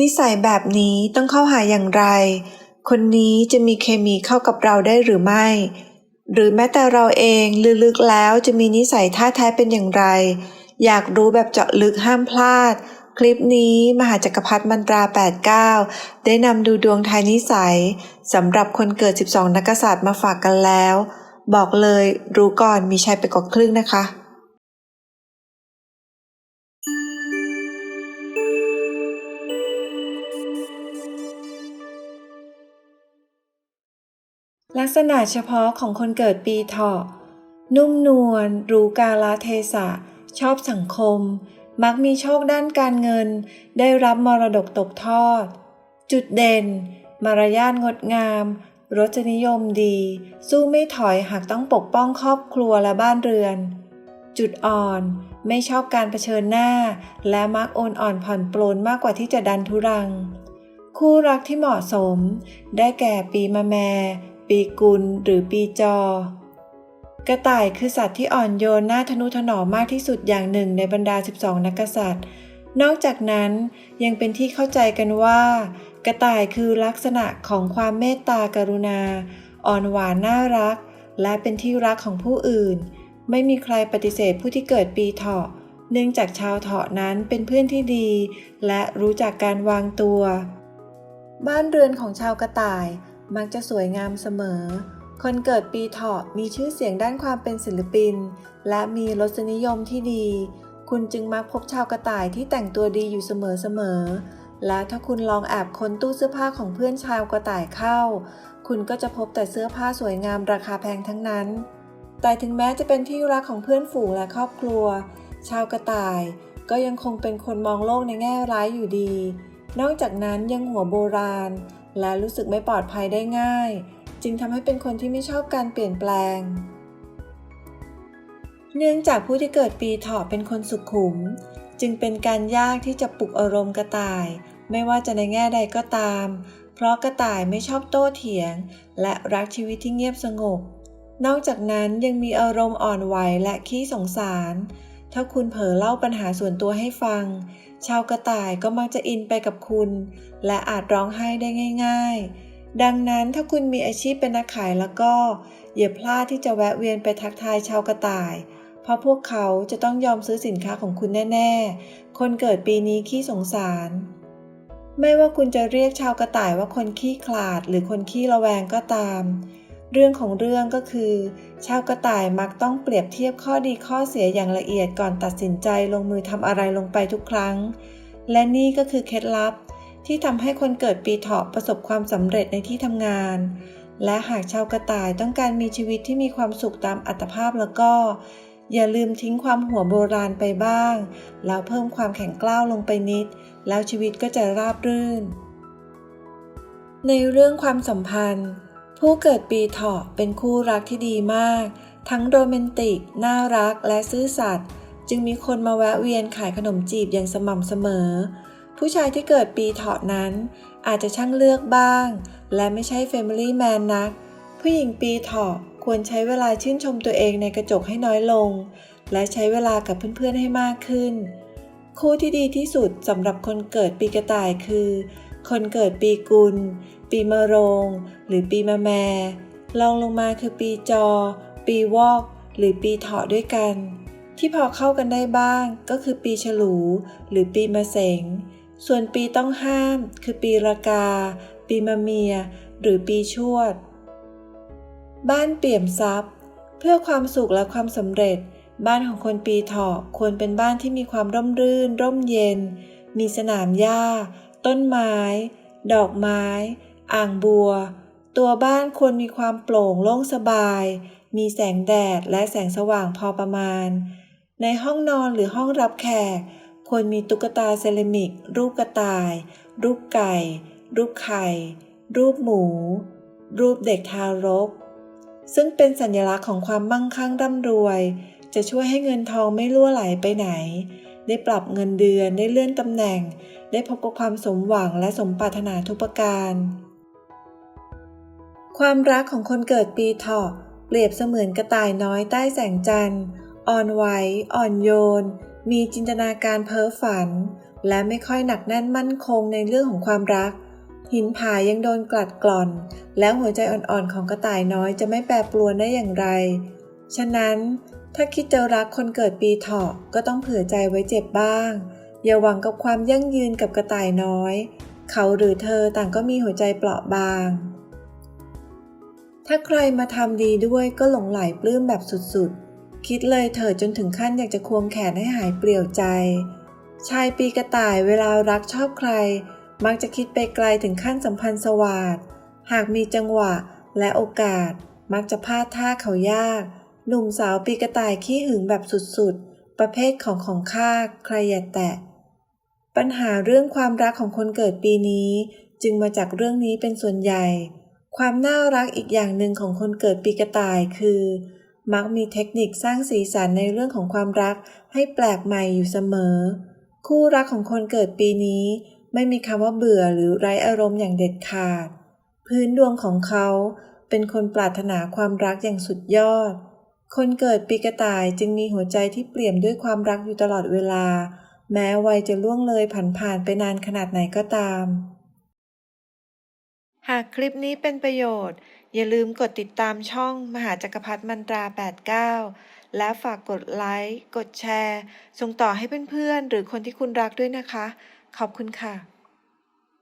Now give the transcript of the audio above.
นิสัยแบบนี้ต้องเข้าหาอย่างไร คนนี้จะมีเคมีเข้ากับเราได้หรือไม่ หรือแม้แต่เราเองลึกๆแล้วจะมีนิสัยท่าแท้เป็นอย่างไร อยากรู้แบบเจาะลึกห้ามพลาด คลิปนี้มหาจักรพรรดิมันตรา 89 ได้นำดูดวงทายนิสัยสำหรับคนเกิด 12 นักษัตริย์มาฝากกันแล้ว บอกเลยรู้ก่อนมีชัยไปกว่าครึ่งนะคะ กษณะเฉพาะของคนเกิดปีเถาะ นุ่มนวล รู้กาลเทศะ ชอบสังคม มักมีโชคด้านการเงิน ได้รับมรดกตกทอด จุดเด่น มารยาทงดงาม รสนิยมดี สู้ไม่ถอยหากต้องปกป้องครอบครัวและบ้านเรือน จุดอ่อน ไม่ชอบการเผชิญหน้า และมักโอนอ่อนผ่อนปลนมากกว่าที่จะดันทุรัง คู่รักที่เหมาะสม ได้แก่ปีมะแม ปีกุลหรือปีจอ กระต่ายคือสัตว์ที่อ่อนโยนน่าทนุถนอมมากที่สุดอย่างหนึ่งในบรรดา 12 นักกษัตริย์ นอกจากนั้นยังเป็นที่เข้าใจกันว่า กระต่ายคือลักษณะของความเมตตากรุณา อ่อนหวานน่ารัก และเป็นที่รักของผู้อื่น ไม่มีใครปฏิเสธผู้ที่เกิดปีเถาะเนื่องจากชาวเถาะนั้นเป็นเพื่อนที่ดี และรู้จักการวางตัว บ้านเรือนของชาวกระต่าย มักจะสวยงามเสมอ คนเกิดปีเถาะมีชื่อเสียงด้านความเป็นศิลปิน และมีรสนิยมที่ดี คุณจึงมักพบชาวกระต่ายที่แต่งตัวดีอยู่เสมอๆ และถ้าคุณลองแอบค้นตู้เสื้อผ้าของเพื่อนชาวกระต่ายเข้า คุณก็จะพบแต่เสื้อผ้าสวยงามราคาแพงทั้งนั้น แต่ถึงแม้จะเป็นที่รักของเพื่อนฝูงและครอบครัว ชาวกระต่ายก็ยังคงเป็นคนมองโลกในแง่ร้ายอยู่ดี นอกจากนั้นยังหัวโบราณ และรู้สึกไม่ปลอดภัยได้ง่าย จึงทำให้เป็นคนที่ไม่ชอบการเปลี่ยนแปลง เนื่องจากผู้ที่เกิดปีเถาะเป็นคนสุขุม จึงเป็นการยากที่จะปลุกอารมณ์กระต่าย ไม่ว่าจะในแง่ใดก็ตาม เพราะกระต่ายไม่ชอบโต้เถียง และรักชีวิตที่เงียบสงบ นอกจากนั้นยังมีอารมณ์อ่อนไหวและขี้สงสาร ถ้าคุณเผลอเล่าปัญหาส่วนตัวให้ฟัง ชาวกระต่ายก็มักจะอินไปกับคุณ และอาจร้องไห้ได้ง่าย ๆ ดังนั้นถ้าคุณมีอาชีพเป็นนักขายแล้วก็อย่าพลาดที่จะแวะเวียนไปทักทายชาวกระต่าย เพราะพวกเขาจะต้องยอมซื้อสินค้าของคุณแน่ ๆ คนเกิดปีนี้ขี้สงสาร ไม่ว่าคุณจะเรียกชาวกระต่ายว่าคนขี้ขลาดหรือคนขี้ระแวงก็ตาม เรื่องของเรื่องก็คือ ชาวกระต่ายมักต้องเปรียบเทียบข้อดีข้อเสียอย่างละเอียดก่อนตัดสินใจลงมือทำอะไรลงไปทุกครั้ง และนี่ก็คือเคล็ดลับ ที่ทำให้คนเกิดปีเถาะประสบความสำเร็จในที่ทำงาน และหากชาวกระต่ายต้องการมีชีวิตที่มีความสุขตามอัตภาพแล้วก็ อย่าลืมทิ้งความหัวโบราณไปบ้าง แล้วเพิ่มความแข็งกร้าวลงไปนิด แล้วชีวิตก็จะราบรื่น ในเรื่องความสัมพันธ์ ผู้เกิดปีเถาะเป็นคู่รักที่ดีมาก ทั้งโรแมนติก น่ารักและซื่อสัตย์จึงมีคนมาแวะเวียนขายขนมจีบอย่างสม่ำเสมอ ผู้ชายที่เกิดปีเถาะนั้น อาจจะช่างเลือกบ้าง และไม่ใช่ Family Man นัก ผู้หญิงปีเถาะควรใช้เวลาชื่นชมตัวเองในกระจกให้น้อยลง และใช้เวลากับเพื่อนๆให้มากขึ้น คู่ที่ดีที่สุดสำหรับคนเกิดปีกระต่ายคือ คนเกิดปีกุล ปีมะโรง หรือปีมะแมรองลงมาคือปีจอ ปีวอก หรือปีเถาะด้วยกัน ที่พอเข้ากันได้บ้างก็คือปีฉลู หรือปีมะเสง ส่วนปีต้องห้าม คือปีรากา ปีมะเมีย หรือปีชวด บ้านเปี่ยมทรัพย์ เพื่อความสุขและความสำเร็จ บ้านของคนปีเถาะควรเป็นบ้านที่มีความร่มรื่น ร่มเย็น มีสนามหญ้าต้นไม้ ดอกไม้ อ่างบัว ตัวบ้านควรมีความโปร่งโล่งสบาย มีแสงแดดและแสงสว่างพอประมาณ ในห้องนอนหรือห้องรับแขก ควรมีตุ๊กตาเซรามิก รูปกระต่าย รูปไก่ รูปไข่ รูปหมู รูปเด็กทารก ซึ่งเป็นสัญลักษณ์ของความมั่งคั่งร่ำรวย จะช่วยให้เงินทองไม่ล่วไหลไปไหน ได้ปรับเงินเดือนได้เลื่อนตำแหน่ง ได้พบกับความสมหวังและสมปรารถนาทุกประการ ความรักของคนเกิดปีเถาะเปรียบเสมือนกระต่ายน้อยใต้แสงจันทร์อ่อนไหวอ่อนโยน มีจินตนาการเพ้อฝัน และไม่ค่อยหนักแน่นมั่นคงในเรื่องของความรัก หินผายังโดนกลัดกร่อน แล้วหัวใจอ่อนๆของกระต่ายน้อยจะไม่แปรปรวนได้อย่างไร ฉะนั้น ถ้าคิดจะรักคนเกิดปีเถาะก็ต้องเผื่อใจไว้เจ็บบ้าง อย่าหวังกับความยั่งยืนกับกระต่ายน้อย เขาหรือเธอต่างก็มีหัวใจเปราะบาง ถ้าใครมาทำดีด้วยก็หลงไหลปลื้มแบบสุดๆ คิดเลยเถิดจนถึงขั้นอยากจะควงแขนให้หายเปลี่ยวใจ ชายปีกระต่ายเวลารักชอบใคร มักจะคิดไปไกลถึงขั้นสัมพันธ์สวาสดหากมีจังหวะและโอกาส มักจะพลาดท่าเขายาก หนุ่มสาวปีกระต่ายขี้หึงแบบสุดๆ ประเภทของของข้าใครอย่าแตะ ปัญหาเรื่องความรักของคนเกิดปีนี้จึงมาจากเรื่องนี้เป็นส่วนใหญ่ ความน่ารักอีกอย่างหนึ่งของคนเกิดปีกระต่ายคือ มักมีเทคนิคสร้างสีสันในเรื่องของความรักให้แปลกใหม่อยู่เสมอ คู่รักของคนเกิดปีนี้ ไม่มีคำว่าเบื่อหรือไร้อารมณ์อย่างเด็ดขาด พื้นดวงของเขาเป็นคนปรารถนาความรักอย่างสุดยอด คนเกิดปีกระต่ายจึงมีหัวใจที่เปี่ยมด้วยความรักอยู่ตลอดเวลา แม้วัยจะล่วงเลยผ่านผ่านๆไปนานขนาดไหนก็ตาม หากคลิปนี้เป็นประโยชน์ อย่าลืมกดติดตามช่องมหาจักรพรรดิมันตรา 89 และฝากกดไลค์ กดแชร์ ส่งต่อให้เพื่อนๆ หรือคนที่คุณรักด้วยนะคะ ขอบคุณค่ะ